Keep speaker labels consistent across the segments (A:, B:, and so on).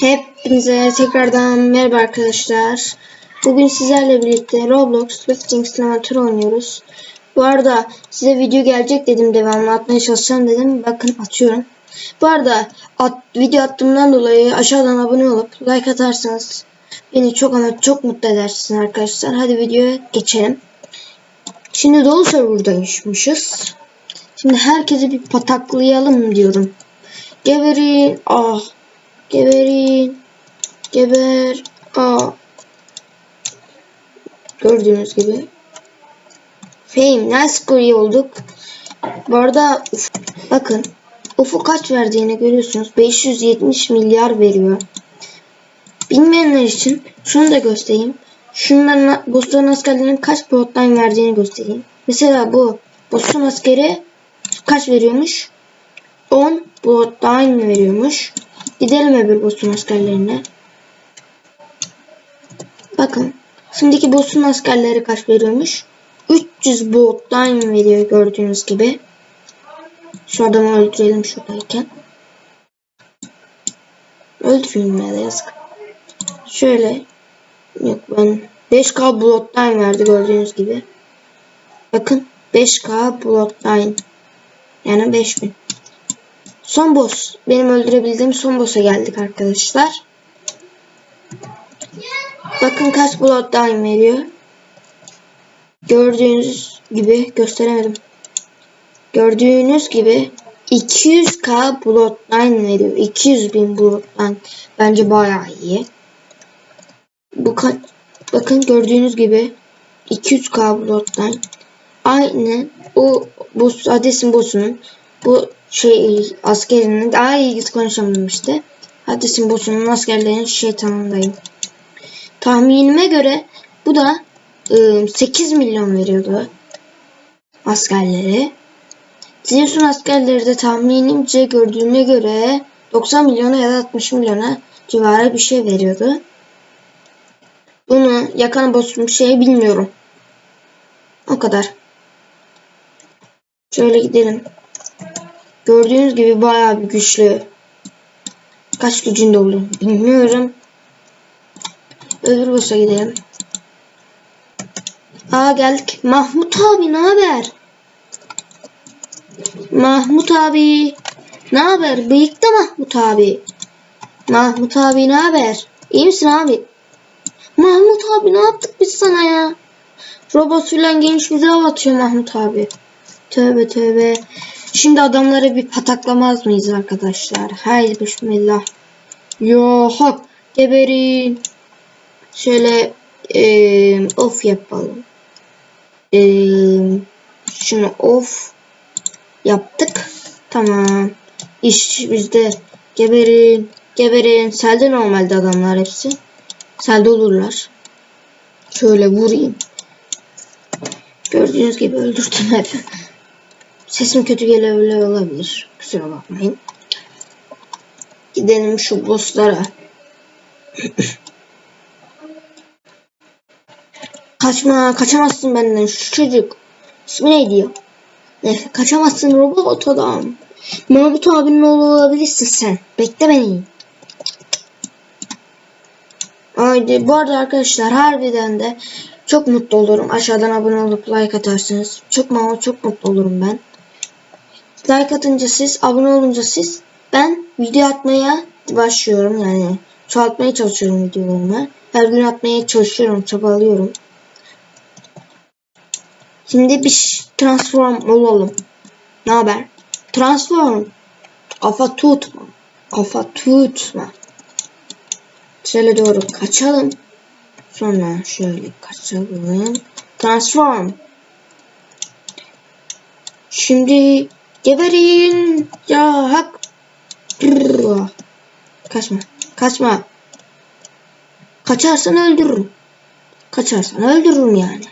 A: Hepinize tekrardan merhaba arkadaşlar. Bugün sizlerle birlikte Roblox Lifting Simulator oynuyoruz. Bu arada size video gelecek dedim devamlı atmaya çalışacağım dedim. Bakın atıyorum. Bu arada at, video attığımdan dolayı aşağıdan abone olup like atarsanız beni çok ama çok mutlu edersiniz arkadaşlar. Hadi videoya geçelim. Şimdi dolu serverdaymışız. Şimdi herkesi bir pataklayalım diyorum. Geberin. Ah. Geberin. Geber. Aa. Gördüğünüz gibi. Fame. Nice gri olduk. Bu arada uf, bakın. Ufuk kaç verdiğini görüyorsunuz. 570 milyar veriyor. Bilmeyenler için şunu da göstereyim. Şunların Boston askerlerinin kaç plotline verdiğini göstereyim. Mesela bu Boston askeri kaç veriyormuş? 10 plotline veriyormuş. Gidelim öbür Boston askerlerine. Bakın. Şimdiki Boston askerleri kaç veriyormuş? 300 plotline veriyor gördüğünüz gibi. Şu adamı öldürelim şuradayken. Öldüreyim ya da yazık. Şöyle. Yok ben 5k bloodline verdi gördüğünüz gibi. Bakın 5k bloodline. Yani 5000. Son boss. Benim öldürebildiğim son boss'a geldik arkadaşlar. Bakın kaç bloodline veriyor. Gördüğünüz gibi gösteremedim. Gördüğünüz gibi 200k bloodline veriyor. 200 bin bloodline. Bence bayağı iyi. Bu kaç bakın gördüğünüz gibi 200k bloodline. Aynı o bu Hades'in boss'unun bu şey askerinin daha iyi konuşamadım işte. Hades'in boss'unun askerlerinin şeytanındayım. Tahminime göre bu da ıı, 8 milyon veriyordu askerleri. Zeus'un askerleri de tahminimce gördüğüme göre 90 milyona ya da 60 milyona civarı bir şey veriyordu. Bunu yakan boss'un şey bilmiyorum. O kadar. Şöyle gidelim. Gördüğünüz gibi bayağı bir güçlü. Kaç gücünde olur bilmiyorum. Öbür boss'a gidelim. Aa geldik. Mahmut abi ne haber? Mahmut abi. Ne haber? Bıyıklı Mahmut abi. Mahmut abi ne haber? İyi misin abi? Mahmut abi ne yaptık biz sana ya? Robotuyla genç bize atıyor Mahmut abi. Tövbe tövbe. Şimdi adamları bir pataklamaz mıyız arkadaşlar? Haydi bismillah. Yo hop geberin. Şöyle e, off yapalım. E, şunu off yaptık. Tamam. İş bizde. Geberin. Geberin. Selde normalde adamlar hepsi. Selde olurlar. Şöyle vurayım. Gördüğünüz gibi öldürdüm hep. Sesim kötü gelebilir olabilir. Kusura bakmayın. Gidelim şu bosslara. Kaçma, kaçamazsın benden şu çocuk. İsmi neydi ya? Neyse, kaçamazsın robot adam. Mahmut abinin oğlu olabilirsin sen. Bekle beni. Haydi bu arada arkadaşlar harbiden de çok mutlu olurum. Aşağıdan abone olup like atarsınız. Çok ama çok mutlu olurum ben. Like atınca siz, abone olunca siz, ben video atmaya başlıyorum yani. Çoğaltmaya çalışıyorum videolarımı. Her gün atmaya çalışıyorum, çabalıyorum. Şimdi bir transform olalım. Ne haber? Transform. Kafa tutma. Kafa tutma. Şöyle doğru kaçalım. Sonra şöyle kaçalım. Transform. Şimdi geberin. Ya hak. Kaçma. Kaçma. Kaçarsan öldürürüm. Kaçarsan öldürürüm yani.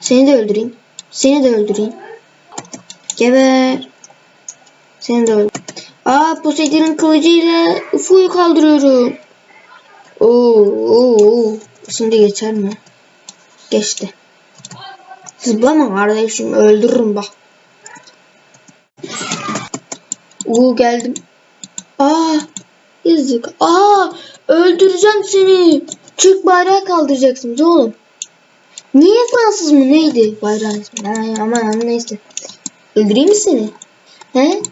A: Seni de öldüreyim. Seni de öldüreyim. Geber. Seni de öldür. Aa Poseidon'un kılıcıyla Ufu'yu kaldırıyorum. Oo, oo, oo. Şimdi geçer mi? Geçti. Zıplama kardeşim öldürürüm bak. Oo geldim. Aa Yazık. Aa öldüreceğim seni. Türk bayrağı kaldıracaksınız oğlum. Niye Fransız mı neydi bayrağın ismi? Ay, aman neyse. Öldüreyim mi seni? He?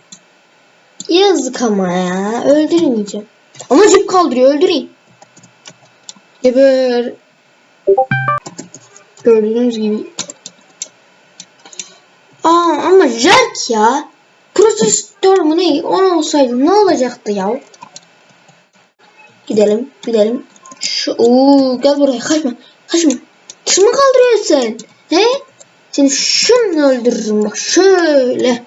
A: Yazık ama ya. Öldürmeyeceğim. Ama cip kaldırıyor. Öldüreyim. Geber. Gördüğünüz gibi. Aa ama Jerk ya. Prosesör mü ne? O olsaydı ne olacaktı ya? Gidelim, gidelim. Şu, oo, gel buraya kaçma, kaçma. Kim kaldırıyorsun? He? Seni şununla öldürürüm bak şöyle.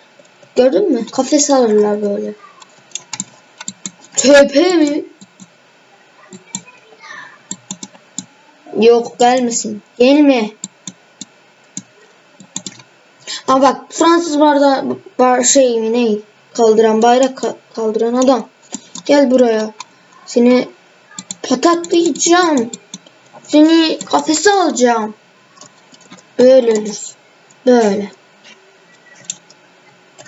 A: Gördün mü? Kafes alırlar böyle. Töpe mi? Yok gelmesin. Gelme. Ama bak Fransız barda bar şey ne kaldıran bayrak ka- kaldıran adam. Gel buraya. Seni pataklayacağım. Seni kafese alacağım. Öyle ölürsün. Böyle.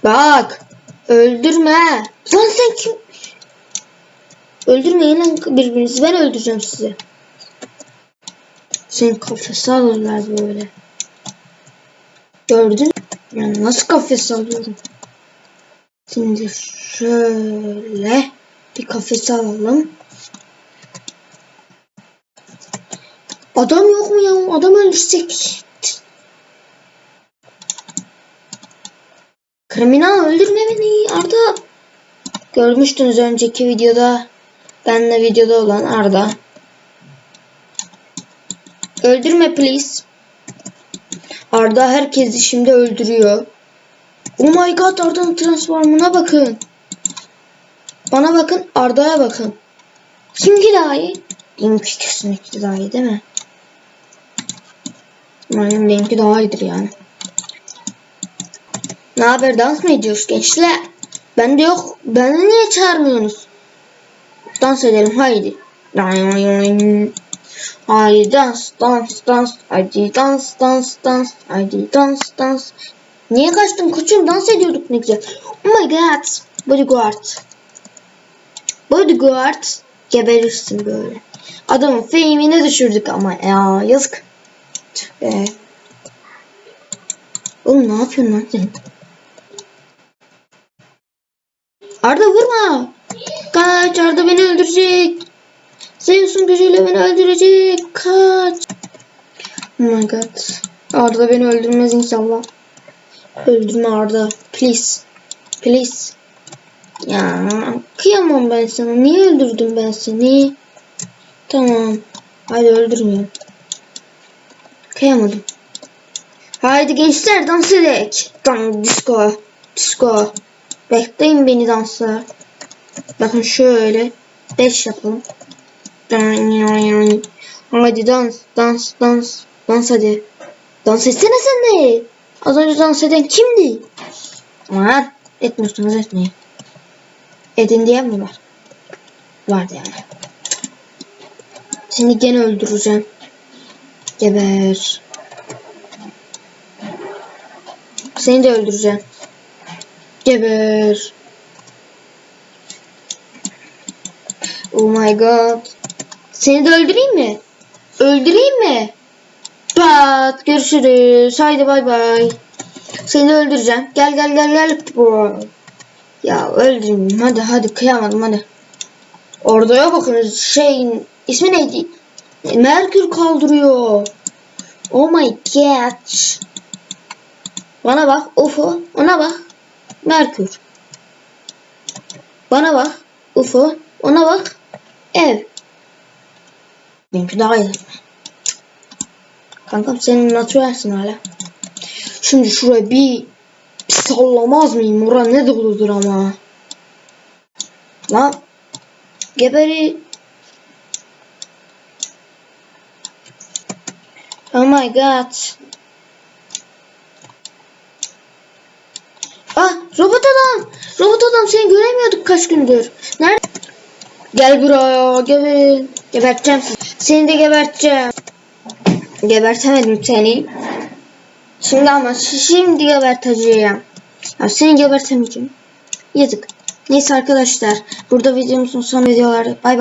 A: Bak. Öldürme. Lan sen kim? Öldürmeyin lan birbirinizi. Ben öldüreceğim sizi. Seni kafese alırlar böyle. Gördün? Yani nasıl kafese alıyorum? Şimdi şöyle bir kafese alalım. Adam yok mu ya? Adam öldürsek. Kriminal öldürme beni Arda. Görmüştünüz önceki videoda. Benle videoda olan Arda. Öldürme please. Arda herkesi şimdi öldürüyor. Oh my god Arda'nın transformuna bakın. Bana bakın Arda'ya bakın. Kimki daha iyi? Benimki kesinlikle daha iyi değil mi? Benim benimki daha iyidir yani. Ne haber dans mı ediyoruz gençler? Bende yok. Beni niye çağırmıyorsunuz? Dans edelim haydi. Haydi dans dans dans. Haydi dans dans dans. Haydi dans dans. Niye kaçtın koçum? Dans ediyorduk ne güzel. Oh my god. Bodyguard. Bodyguard. Geberirsin böyle. Adamın fame'ini düşürdük ama ya yazık. Tüh be. Oğlum ne yapıyorsun lan sen? Arda vurma. Kaç Arda beni öldürecek. Zeus'un gücüyle beni öldürecek. Kaç. Oh my god. Arda beni öldürmez inşallah. Öldürme Arda. Please. Please. Ya kıyamam ben sana. Niye öldürdüm ben seni? Tamam. Hadi öldürmüyorum. Kıyamadım. Haydi gençler dans edek. Dan disco. Disco. Bekleyin beni dansa. Bakın şöyle. Beş yapalım. Hadi dans, dans, dans. Dans hadi. Dans etsene sen de. Az önce dans eden kimdi? Ama etmiyorsunuz etmeyin. Edin diyen mi var? Vardı yani. Seni gene öldüreceğim. Geber. Seni de öldüreceğim. Geber. Oh my god. Seni de öldüreyim mi? Öldüreyim mi? Pat. Görüşürüz. Haydi bay bay. Seni öldüreceğim. Gel gel gel gel. Ya öldüreyim. Hadi hadi kıyamadım hadi. Orada bakın şeyin ismi neydi? Merkür kaldırıyor. Oh my god. Bana bak UFO. Ona bak. Merkür. Bana bak. UFO. Ona bak. Ev. Benimki daha iyi. Kankam senin natürelsin hala. Şimdi şuraya bir, sallamaz mıyım? Ora ne doludur ama. Lan. Geberi. Oh my god. Ah robot adam. Robot adam seni göremiyorduk kaç gündür. Nerede? Gel buraya geber. Geberteceğim seni. Seni de geberteceğim. Gebertemedim seni. Şimdi ama şimdi geberteceğim. Ya seni gebertemeyeceğim. Yazık. Neyse arkadaşlar burada videomuzun son videoları. Bay bay.